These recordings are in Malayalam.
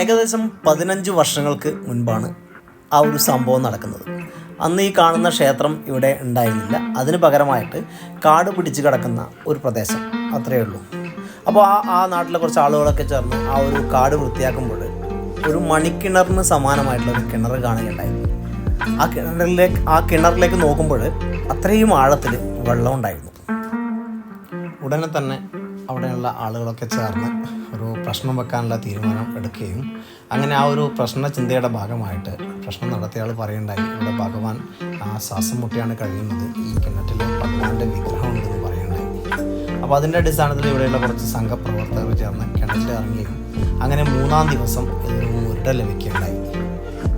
ഏകദേശം പതിനഞ്ച് വർഷങ്ങൾക്ക് മുൻപാണ് ആ ഒരു സംഭവം നടക്കുന്നത്. അന്ന് ഈ കാണുന്ന ക്ഷേത്രം ഇവിടെ ഉണ്ടായിരുന്നില്ല. അതിന് പകരമായിട്ട് കാട് പിടിച്ച് കിടക്കുന്ന ഒരു പ്രദേശം. അത്രയേ ഉള്ളൂ. അപ്പോൾ ആ ആ നാട്ടിലെ കുറച്ച് ആളുകളൊക്കെ ചേർന്ന് ആ ഒരു കാട് വൃത്തിയാക്കുമ്പോൾ ഒരു മണിക്കിണറിന് സമാനമായിട്ടുള്ള ഒരു കിണർ കാണുകയുണ്ടായിരുന്നു ആ കിണറിലേക്ക് ആ കിണറിലേക്ക് നോക്കുമ്പോൾ അത്രയും ആഴത്തിൽ വെള്ളം ഉണ്ടായിരുന്നു. ഉടനെ തന്നെ അവിടെയുള്ള ആളുകളൊക്കെ ചേർന്ന് ഒരു പ്രശ്നം വെക്കാനുള്ള തീരുമാനം എടുക്കുകയും അങ്ങനെ ആ ഒരു പ്രശ്ന ചിന്തയുടെ ഭാഗമായിട്ട് പ്രശ്നം നടത്തിയ ആൾ പറയുണ്ടായി ഇവിടെ ഭഗവാൻ ആ ശ്വാസം മുട്ടിയാണ് കഴിയുന്നത്. ഈ കിണറ്റിൽ ഭഗവാന്റെ വിഗ്രഹമുണ്ടെന്ന് പറയുണ്ടായി. അപ്പോൾ അതിന്റെ അടിസ്ഥാനത്തിൽ ഇവിടെയുള്ള കുറച്ച് സംഘപ്രവർത്തകർ ചേർന്ന് കിണറ്റിൽ ഇറങ്ങുകയും അങ്ങനെ മൂന്നാം ദിവസം ഇതൊരു മുരുട ലഭിക്കുകയുണ്ടായി.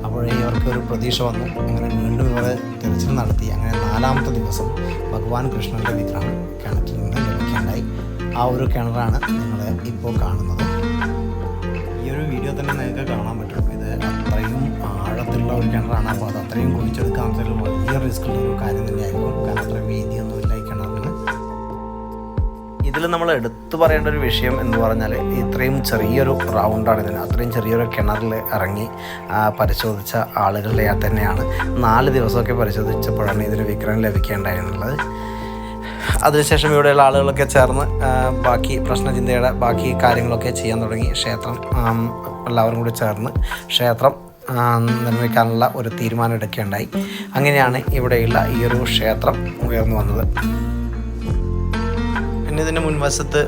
അപ്പോഴേ ഇവർക്ക് ഒരു പ്രതീക്ഷ വന്നു. അങ്ങനെ വീണ്ടും ഇവരെ തിരച്ചിൽ നടത്തി. അങ്ങനെ നാലാമത്തെ ദിവസം ഭഗവാൻ കൃഷ്ണന്റെ വിഗ്രഹം കിണറ്റിൽ ആ ഒരു കിണറാണ് നിങ്ങൾ ഇപ്പോൾ കാണുന്നത്. ഈ ഒരു വീഡിയോ തന്നെ നിങ്ങൾക്ക് കാണാൻ പറ്റും. ഇത് അത്രയും ആഴത്തിലുള്ള ഒരു കിണറാണ്. അപ്പോൾ അത് അത്രയും കുഴിച്ചെടുക്കാൻ വെച്ചാൽ വലിയ റിസ്ക് ഉള്ള ഒരു കാര്യം തന്നെയായിരിക്കും. കാരണം അത്രയും വീതിയൊന്നുമില്ല ഈ കിണറിന്. ഇതിൽ നമ്മൾ എടുത്തു പറയേണ്ട ഒരു വിഷയം എന്ന് പറഞ്ഞാൽ ഇത്രയും ചെറിയൊരു റൗണ്ടാണ് ഇതിന്. അത്രയും ചെറിയൊരു കിണറിൽ ഇറങ്ങി പരിശോധിച്ച ആളുകളുടെ തന്നെയാണ്. നാല് ദിവസമൊക്കെ പരിശോധിച്ചപ്പോഴാണ് ഇതിന് വിക്രം ലഭിക്കേണ്ടായിരുന്നുള്ളത്. അതിനുശേഷം ഇവിടെയുള്ള ആളുകളൊക്കെ ചേർന്ന് ബാക്കി പ്രശ്നചിന്തയുടെ ബാക്കി കാര്യങ്ങളൊക്കെ ചെയ്യാൻ തുടങ്ങി. ക്ഷേത്രം എല്ലാവരും കൂടി ചേർന്ന് ക്ഷേത്രം നിർമ്മിക്കാനുള്ള ഒരു തീരുമാനം എടുക്കുകയുണ്ടായി. അങ്ങനെയാണ് ഇവിടെയുള്ള ഈ ഒരു ക്ഷേത്രം ഉയർന്നു വന്നത്. പിന്നെ മുൻവശത്ത്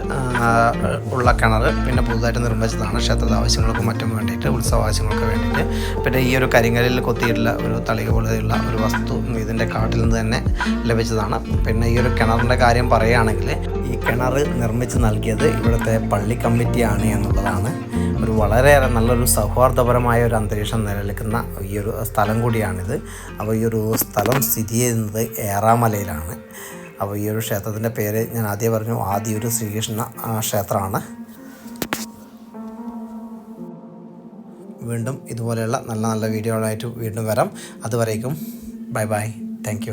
ഉള്ള കിണർ പിന്നെ പുതുതായിട്ട് നിർമ്മിച്ചതാണ് ക്ഷേത്രത്തെ ആവശ്യങ്ങൾക്കും മറ്റും വേണ്ടിയിട്ട് ഉത്സവ ആവശ്യങ്ങൾക്ക് വേണ്ടിയിട്ട്. പിന്നെ ഈ ഒരു കരിങ്കലിൽ കൊത്തിയിട്ടുള്ള ഒരു തളിക പോലെയുള്ള ഒരു വസ്തു ഇതിന്റെ കാട്ടിൽ നിന്ന് തന്നെ ലഭിച്ചതാണ്. പിന്നെ ഈ ഒരു കിണറിന്റെ കാര്യം പറയുകയാണെങ്കിൽ ഈ കിണർ നിർമ്മിച്ച് നൽകിയത് ഇവിടുത്തെ പള്ളി കമ്മിറ്റിയാണ് എന്നുള്ളതാണ് ഒരു വളരെയേറെ നല്ലൊരു സൗഹാർദ്ദപരമായ ഒരു അന്തരീക്ഷം നിലനിൽക്കുന്ന ഈ ഒരു സ്ഥലം കൂടിയാണിത്. അപ്പോൾ ഈ ഒരു സ്ഥലം സ്ഥിതി ചെയ്യുന്നത് ഏറാമലയിലാണ്. അപ്പോൾ ഈ ഒരു ക്ഷേത്രത്തിന്റെ പേര് ഞാൻ ആദ്യം പറഞ്ഞു ആദ്യ ഒരു ശ്രീകൃഷ്ണ ക്ഷേത്രമാണ്. വീണ്ടും ഇതുപോലെയുള്ള നല്ല നല്ല വീഡിയോകളായിട്ട് വീണ്ടും വരാം. അതുവരേക്കും ബൈ ബൈ. താങ്ക്